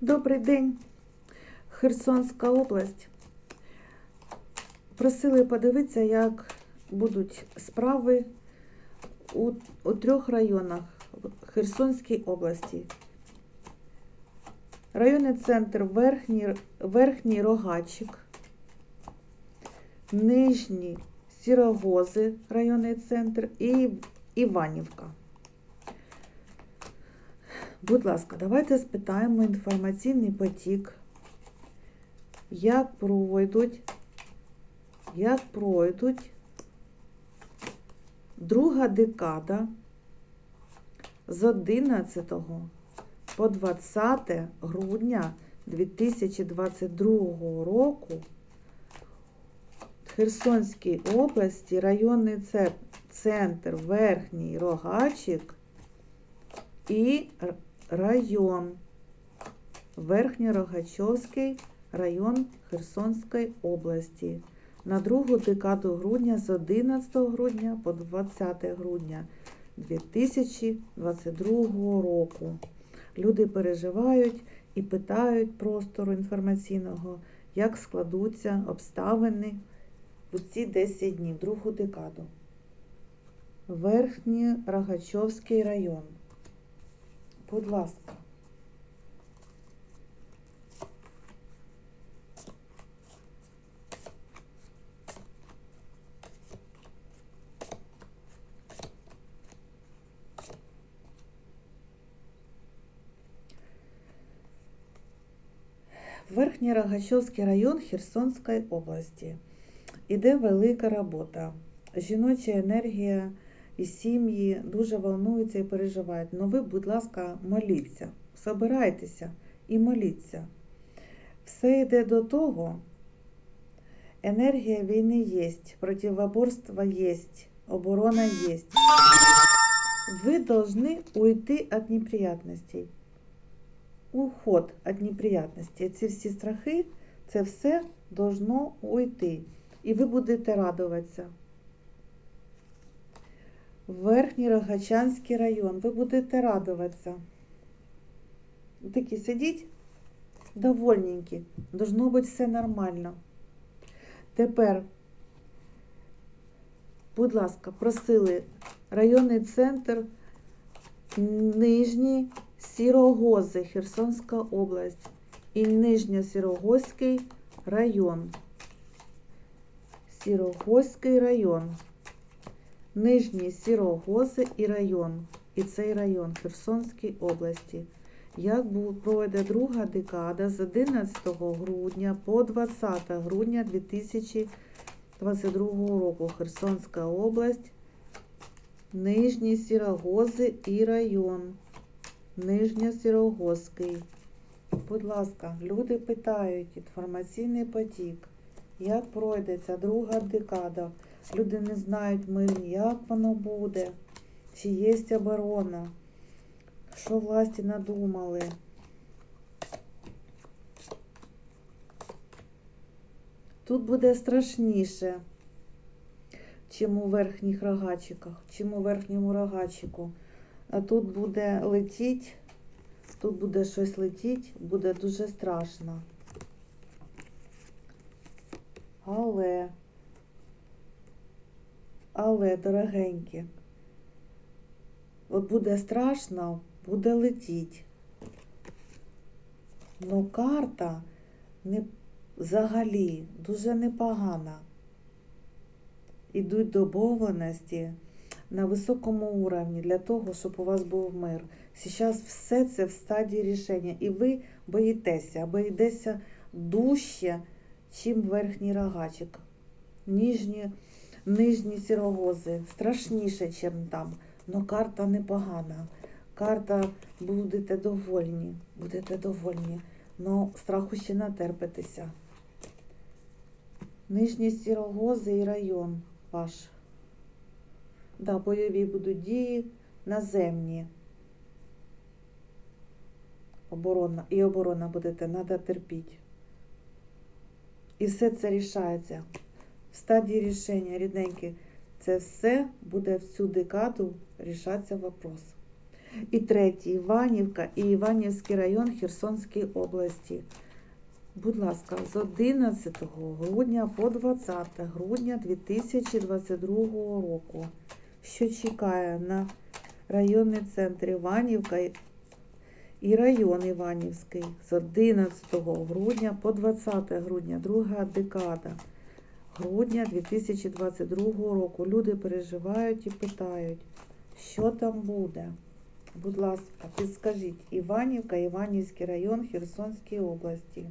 Добрий день, Херсонська область. Просили подивитися, як будуть справи у, у трьох районах в Херсонській області. Районний центр Верхній, Верхній Рогачик, Нижній Сірогози, районний центр і Іванівка. Будь ласка, давайте спитаємо інформаційний потік, як пройдуть, як пройдуть? Друга декада з 11 по 20 грудня 2022 року в Херсонській області районний центр Верхній Рогачик і район Верхньорогачовський район Херсонської області на другу декаду грудня з 11 грудня по 20 грудня 2022 року. Люди переживають і питають простору інформаційного, як складуться обставини у ці 10 днів, другу декаду. Верхній Рогачовський район. Будь ласка. Верхній Рогачовський район Херсонської області. Іде велика робота. Жіноча енергія і сім'ї дуже волнуються і переживають. Ну ви, будь ласка, моліться, собирайтеся і моліться. Все йде до того. Енергія війни є, противоборство є, оборона є. Ви должны уйти від неприятностей. Уход від неприятностей. Ці всі страхи, це все должно уйти. І ви будете радуватися. Верхній Рогачанський район. Ви будете радуватися. Такі сидіть довольненькі. Должно бути все нормально. Тепер, будь ласка, просили районний центр Нижні Сірогози, Херсонська область і Нижньосірогозький район. Сірогозький район. Нижні Сірогози і район. І цей район Херсонській області. Як пройде друга декада з 11 грудня по 20 грудня 2022 року Херсонська область, Нижні Сірогози і район. Нижньосірогозький. Будь ласка, люди питають інформаційний потік. Як пройде ця друга декада? Люди не знають мирні, як воно буде, чи є оборона, що власті надумали. Тут буде страшніше, чим у верхніх рогачиках, чим у верхньому рогачику. А тут буде летіть, тут буде щось летіть, буде дуже страшно. Але, але, дорогенькі, от буде страшно, буде летіть. Ну, карта не взагалі дуже непогана. Ідуть домовленості на високому уровні для того, щоб у вас був мир. Зараз все це в стадії рішення. І ви боїтеся, боїтеся дужче, чим верхній рогачик. Ніжні, нижні сірогози страшніше, ніж там. Но карта непогана. Карта будете довольні, будете довольні. Но страху ще натерпитеся. Нижні сірогози і район ваш. Да, бойові будуть дії наземні. Оборона. І оборона будете, треба терпіти. І все це рішається. В стадії рішення, рідненькі, це все буде в цю декаду рішатися вопрос. І третій Іванівка і Іванівський район Херсонської області. Будь ласка, з 11 грудня по 20 грудня 2022 року. Що чекає на районний центр Іванівка і район Іванівський з 11 грудня по 20 грудня, друга декада грудня 2022 року. Люди переживають і питають, що там буде. Будь ласка, підскажіть, Іванівка, Іванівський район Херсонської області.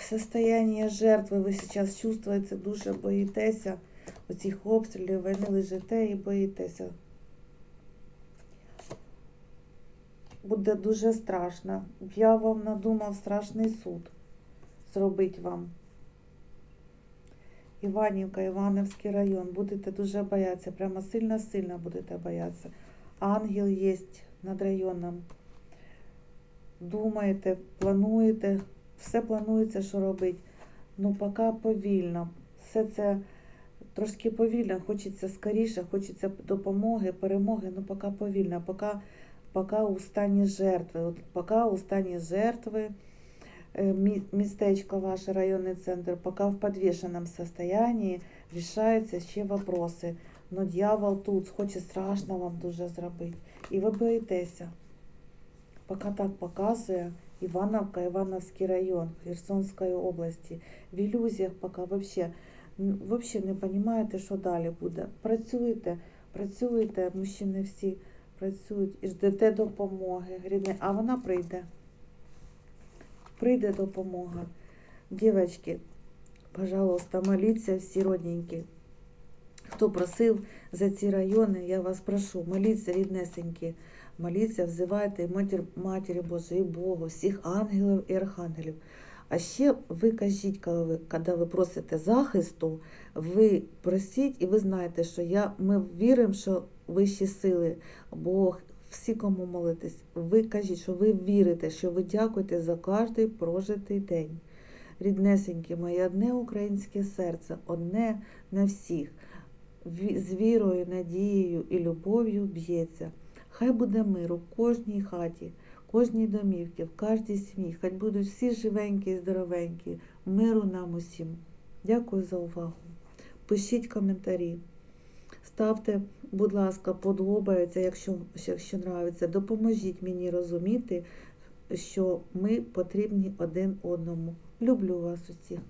Состояние жертви ви зараз чувствуєте, дуже боїтеся оцих обстрілів, ви не лежите і боїтеся. Буде дуже страшно. Я вам надумав страшний суд зробити вам. Іванівка, Івановський район. Будете дуже боятися, прямо сильно-сильно будете боятися. Ангел є над районом. Думаєте, плануєте, все планується, що робити. Ну, поки повільно. Все це трошки повільно, хочеться скоріше, хочеться допомоги, перемоги, ну поки повільно, поки, поки у стані жертви. От поки у стані жертви е, мі- містечко ваше, районний центр, поки в підвішеному состоянии рішаються ще вопроси. Но дьявол тут хоче страшно вам дуже зробити. І ви боїтеся. Поки так показує Івановка, Івановський район Херсонської області. В ілюзіях поки вообще, м, вообще не розумієте, що далі буде. Працюєте, працюєте, мужчини всі працюють і ждете допомоги. Рідне, а вона прийде. Прийде допомога. Дівчатки, пожалуйста, моліться всі родненькі. Хто просив за ці райони, я вас прошу, моліться, ріднесенькі. Моліться, взивайте матір, Матері Божої, Богу, всіх ангелів і архангелів. А ще ви кажіть, коли ви, коли ви просите захисту, ви просіть, і ви знаєте, що я, ми віримо, що вищі сили, Бог, всі, кому молитесь, ви кажіть, що ви вірите, що ви дякуєте за кожний прожитий день. Ріднесеньке моє одне українське серце, одне на всіх, з вірою, надією і любов'ю б'ється. Хай буде мир у кожній хаті, кожній домівці, в кожній сім'ї. Хай будуть всі живенькі і здоровенькі. Миру нам усім. Дякую за увагу. Пишіть коментарі. Ставте, будь ласка, подобається, якщо, якщо нравиться. Допоможіть мені розуміти, що ми потрібні один одному. Люблю вас усіх.